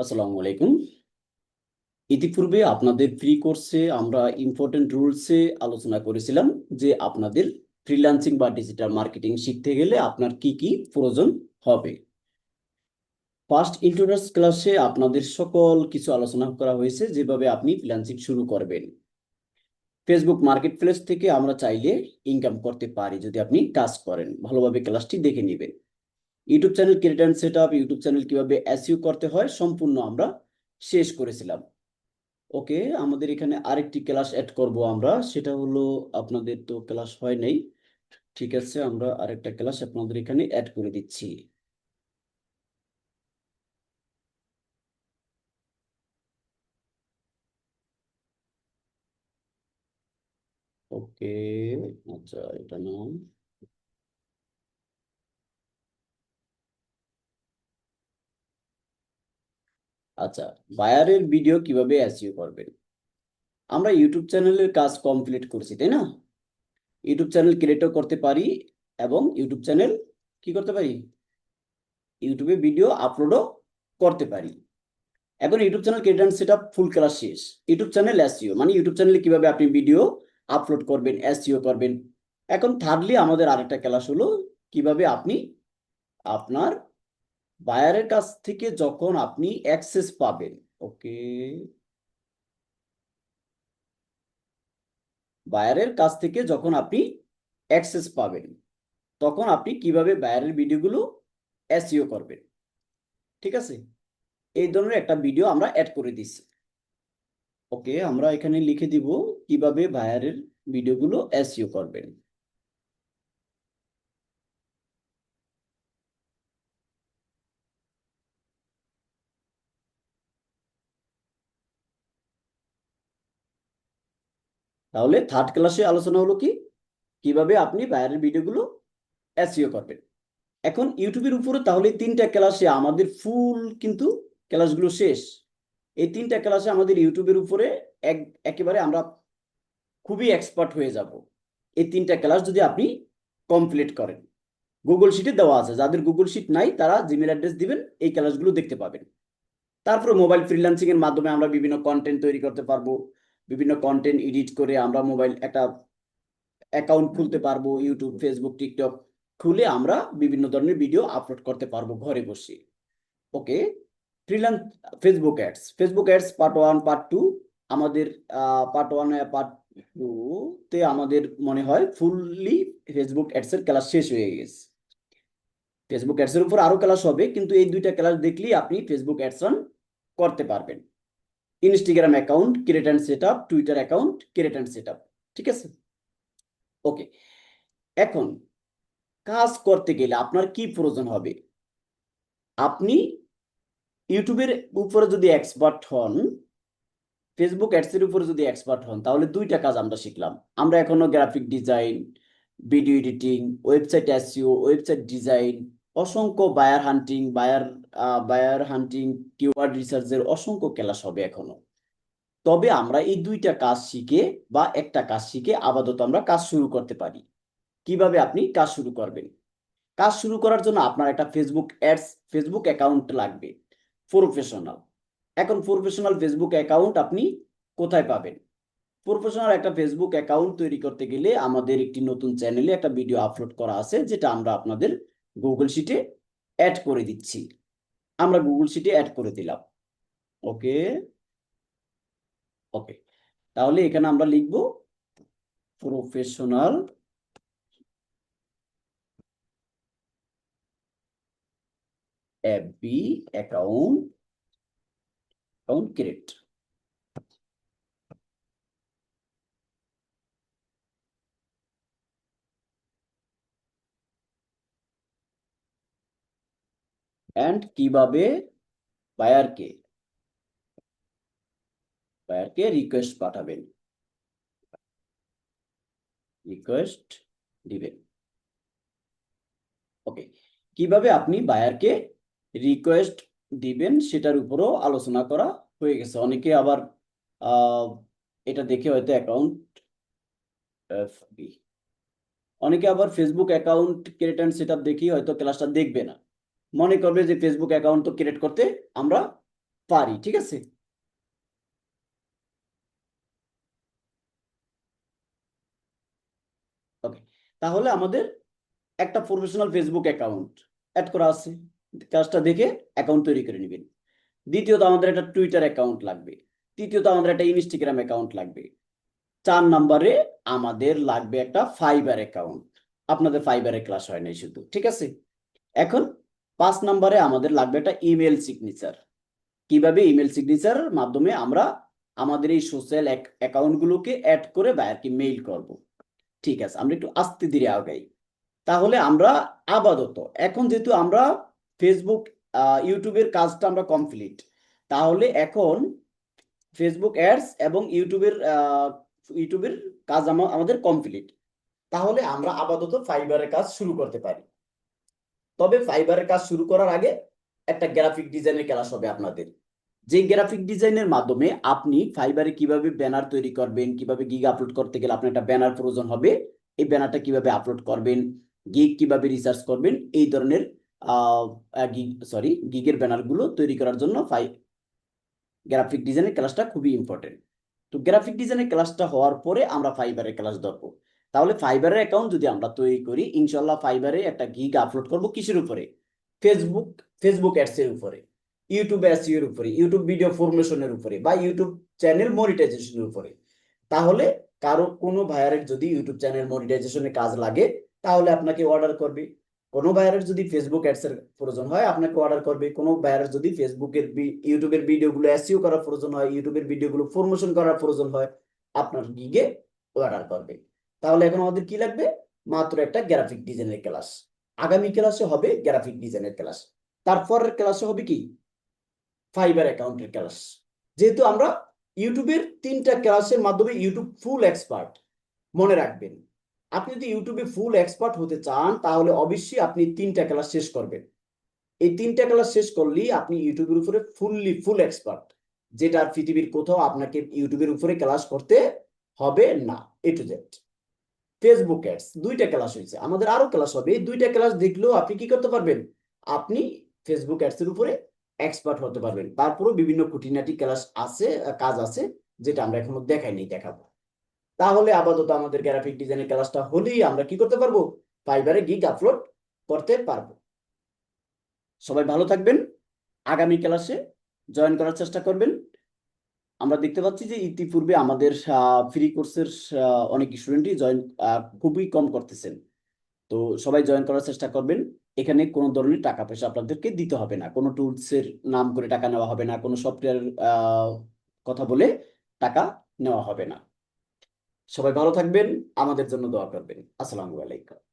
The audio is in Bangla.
আসসালামু আলাইকুম। ইতিপূর্বে আপনাদের ফ্রি কোর্সে আমরা ইম্পর্টেন্ট রুলসে আলোচনা করেছিলাম যে আপনাদের ফ্রিল্যান্সিং বা ডিজিটাল মার্কেটিং শিখতে গেলে আপনার কি কি প্রয়োজন হবে। ফার্স্ট ইন্ট্রোডাক্স ক্লাসে আপনাদের সকল কিছু আলোচনা করা হয়েছে যেভাবে আপনি ফ্রিল্যান্সিং শুরু করবেন। ফেসবুক মার্কেট প্লেস থেকে আমরা চাইলে ইনকাম করতে পারি যদি আপনি কাজ করেন। ভালোভাবে ক্লাসটি দেখে নেবেন। YouTube channel create and set up, YouTube channel কীভাবে এসইউ করতে হয়, সম্পূর্ণ আমরা শেষ করেছিলাম। ওকে, আমাদের এখানে আরেকটি ক্লাস অ্যাড করব আমরা, সেটা হলো আপনাদের তো ক্লাস হয় নাই। ঠিক আছে, আমরা আরেকটা ক্লাস আপনাদের এখানে অ্যাড করে দিচ্ছি। ওকে আচ্ছা এটা নাম আচ্ছা বায়ারের ভিডিও কীভাবে এসইও করবেন? আমরা ইউটিউব চ্যানেলের কাজ কমপ্লিট করছি, তাই না? ইউটিউব চ্যানেল ক্রিয়েটও করতে পারি এবং ইউটিউব চ্যানেল কি করতে পারি? ইউটিউবে ভিডিও আপলোডও করতে পারি। এখন YouTube channel create and set full class শেষ। ইউটিউব চ্যানেল এসইও মানে ইউটিউব চ্যানেলে কীভাবে আপনি ভিডিও আপলোড করবেন এসইও করবেন? এখন থার্ডলি আমাদের আরেকটা ক্লাস হলো কীভাবে আপনি আপনার বায়ারের কাছ থেকে যখন আপনি অ্যাক্সেস পাবেন, ওকে? বায়ারের কাছ থেকে যখন আপনি অ্যাক্সেস পাবেন, তখন আপনি কীভাবে বায়ারের ভিডিওগুলো এসইও করবেন? ঠিক আছে? এই ধরনের একটা ভিডিও আমরা অ্যাড করে দিচ্ছি ওকে, আমরা এখানে লিখে দিব কীভাবে বায়ারের ভিডিওগুলো এসইও করবেন। তাহলে থার্ড ক্লাসে আলোচনা হলো কি? কীভাবে আপনি বাইরের ভিডিওগুলো এসইও করবেন? এখন ইউটিউবের উপরে তাহলে তিনটা ক্লাসে আমাদের ফুল কিন্তু ক্লাসগুলো শেষ। এই তিনটা ক্লাসে আমাদের ইউটিউবের উপরে এক, একেবারে আমরা খুবই এক্সপার্ট হয়ে যাব। এই তিনটা ক্লাস যদি আপনি কমপ্লিট করেন। গুগল শিটে দেওয়া আছে। যাদের গুগল শিট নাই, তারা জিমেল অ্যাড্রেস দিবেন, এই ক্লাসগুলো দেখতে পাবেন। তারপরে মোবাইল ফ্রিল্যান্সিং এর মাধ্যমে আমরা বিভিন্ন কন্টেন্ট তৈরি করতে পারব। বিভিন্ন কন্টেন্ট এডিট করে আমরা মোবাইল একটা অ্যাকাউন্ট খুলতে পারব ইউটিউব ফেসবুক টিকটক খুলে আমরা বিভিন্ন ধরনের ভিডিও আপলোড করতে পারব ঘরে বসে। Okay freelance Facebook ads Facebook ads part one part two আমাদের পার্ট ওয়ান পার্ট টু তে আমাদের মনে হয় ফুললি ফেসবুক অ্যাডস এর ক্লাস শেষ হয়ে গেছে। ফেসবুক অ্যাডস এর উপর আরও ক্লাস হবে, কিন্তু এই দুইটা ক্লাস দেখলেই আপনি ফেসবুক অ্যাডস রান করতে পারবেন। Instagram account create and set up Twitter account create and set up ঠিক আছে? ওকে এখন কাজ করতে গেলে আপনার কি প্রয়োজন হবে? আপনি ইউটিউবের উপরে যদি এক্সপার্ট হন ফেসবুক অ্যাডসের উপরে যদি এক্সপার্ট হন, তাহলে দুইটা কাজ আমরা শিখলাম। আমরা এখনও graphic design video editing website SEO website design অসংখ্য buyer hunting buyer buyer hunting keyword রিসার্চের অসংখ্য ক্লাস হবে এখনও। তবে আমরা এই দুইটা কাজ শিখে বা একটা কাজ শিখে আপাতত আমরা কাজ শুরু করতে পারি। কীভাবে আপনি কাজ শুরু করবেন? কাজ শুরু করার জন্য আপনার একটা ফেসবুক অ্যাডস ফেসবুক অ্যাকাউন্ট লাগবে প্রফেশনাল এখন প্রফেশনাল ফেসবুক অ্যাকাউন্ট আপনি কোথায় পাবেন? প্রফেশনাল একটা ফেসবুক অ্যাকাউন্ট তৈরি করতে গেলে আমাদের একটি নতুন চ্যানেলে একটা ভিডিও আপলোড করা আছে, যেটা আমরা আপনাদের গুগল শিটে অ্যাড করে দিচ্ছি। আমরা গুগল শিটে অ্যাড করে দিলাম। ওকে ওকে তাহলে এখানে আমরা লিখব professional FB account account create and কীভাবে? বায়ারকে বায়ারকে রিকোয়েস্ট পাঠাবেন। রিকোয়েস্ট দিবেন। ওকে কীভাবে আপনি বায়ারকে রিকোয়েস্ট দিবেন সেটার উপরও আলোচনা করা হয়ে গেছে। অনেকে আবার এটা দেখে হয়তো অ্যাকাউন্ট অনেকে আবার Facebook account create and set দেখি হয়তো ক্লাসটা দেখবে না। মনে করবে যে ফেসবুক অ্যাকাউন্ট তো ক্রিয়েট করতে আমরা পারি, ঠিক আছে? তাহলে আমাদের একটা প্রফেশনাল ফেসবুক অ্যাকাউন্ট অ্যাড করা আছে। কাজটা দেখে অ্যাকাউন্ট তৈরি করে নেবেন। দ্বিতীয়ত আমাদের একটা টুইটার অ্যাকাউন্ট লাগবে। তৃতীয়ত আমাদের একটা ইনস্টাগ্রাম অ্যাকাউন্ট লাগবে। চার নম্বরে আমাদের লাগবে একটা ফাইবার অ্যাকাউন্ট আপনাদের ফাইবারে ক্লাস হয় নাই শুধু, ঠিক আছে? এখন পাঁচ নম্বরে আমাদের লাগবে একটা ইমেল সিগনেচার কীভাবে ইমেল সিগনেচার মাধ্যমে আমরা আমাদের এই সোশ্যাল অ্যাকাউন্টগুলোকে অ্যাড করে বায়ারকে মেইল করব। ঠিক আছে, আমরা একটু আস্তে ধীরে আগাই। তাহলে আমরা আপাতত, এখন যেহেতু আমরা ফেসবুক ইউটিউবের কাজটা আমরা কমপ্লিট তাহলে এখন ফেসবুক অ্যাডস এবং ইউটিউবের ইউটিউবের কাজ আমা- আমাদের কমপ্লিট তাহলে আমরা আপাতত ফাইবারের কাজ শুরু করতে পারি। তবে ফাইবারের কাজ শুরু করার আগে একটা গ্রাফিক ডিজাইনের ক্লাস হবে আপনাদের। যে গ্রাফিক ডিজাইনের মাধ্যমে আপনি ফাইবারে কীভাবে ব্যানার তৈরি করবেন, কীভাবে গিগ আপলোড করতে গেলে আপনার একটা ব্যানার প্রয়োজন হবে, এই ব্যানারটা কীভাবে আপলোড করবেন গিগ কীভাবে রিসার্চ করবেন, এই ধরনের সরি গিগের ব্যানারগুলো তৈরি করার জন্য ফাই গ্রাফিক ডিজাইনের ক্লাসটা খুবই ইম্পর্টেন্ট তো গ্রাফিক ডিজাইনের ক্লাসটা হওয়ার পরে আমরা ফাইবারের ক্লাস ধরবো। তাহলে ফাইবারের অ্যাকাউন্ট যদি আমরা তৈরি করি ইনশাল্লাহ ফাইবারে একটা গিগ আপলোড করব কিসের উপরে? ফেসবুক ফেসবুক অ্যাডস এর উপরে ইউটিউব এর উপরে ইউটিউব ভিডিও ফরমেশনের উপরে বা ইউটিউব চ্যানেল মনিটাইজেশনের উপরে। তাহলে কারও কোনো ভাইয়ারের যদি ইউটিউব চ্যানেল মনিটাইজেশনের কাজ লাগে, তাহলে আপনাকে অর্ডার করবে। কোনো ভাইয়ারের যদি ফেসবুক অ্যাডস এর প্রয়োজন হয়, আপনাকে অর্ডার করবে। কোনো ভাইয়ারের যদি ফেসবুকের ইউটিউবের ভিডিওগুলো এসইও করার প্রয়োজন হয় ইউটিউবের ভিডিওগুলো ফরমেশন করার প্রয়োজন হয়, আপনার গিগে অর্ডার করবে। তাহলে এখন আমাদের কি লাগবে? মাত্র একটা গ্রাফিক ডিজাইনের ক্লাস আগামী ক্লাসে হবে গ্রাফিক ডিজাইনের ক্লাস তারপরের ক্লাসে হবে কি? ফাইবার অ্যাকাউন্টের ক্লাস যেহেতু আমরা ইউটিউবের তিনটা ক্লাসের মাধ্যমে ইউটিউব ফুল এক্সপার্ট মনে রাখবেন। আপনি যদি ইউটিউবে ফুল এক্সপার্ট হতে চান, তাহলে অবশ্যই আপনি তিনটা ক্লাস শেষ করবেন। এই তিনটা ক্লাস শেষ করলেই আপনি ইউটিউবের উপরে ফুললি ফুল এক্সপার্ট যেটা পৃথিবীর কোথাও আপনাকে ইউটিউবের উপরে ক্লাস করতে হবে না A to Z Facebook ads দুইটা ক্লাস হয়েছে। আমাদের আরও ক্লাস হবে। এই দুইটা ক্লাস দেখলেও আপনি কি করতে পারবেন? আপনি ফেসবুক অ্যাডস এর উপরে এক্সপার্ট হতে পারবেন। তারপরেও বিভিন্ন খুঁটিনাটি ক্লাস আছে কাজ আছে, যেটা আমরা এখনও দেখাইনি দেখাবো। তাহলে আপাতত আমাদের গ্রাফিক ডিজাইনের ক্লাসটা হলেই আমরা কি করতে পারব? ফাইবারে গিগ আপলোড করতে পারব। সবাই ভালো থাকবেন। আগামী ক্লাসে জয়েন করার চেষ্টা করবেন। আমরা দেখতে পাচ্ছি যে ইতিপূর্বে আমাদের ফ্রি কোর্সের অনেক স্টুডেন্টই জয়েন খুবই কম করতেছেন। তো সবাই জয়েন করার চেষ্টা করবেন। এখানে কোনো ধরনের টাকা পয়সা আপনাদেরকে দিতে হবে না। কোনো টুলসের নাম করে টাকা নেওয়া হবে না। কোনো সফটওয়্যার কথা বলে টাকা নেওয়া হবে না। সবাই ভালো থাকবেন। আমাদের জন্য দোয়া করবেন। আসসালামু আলাইকুম।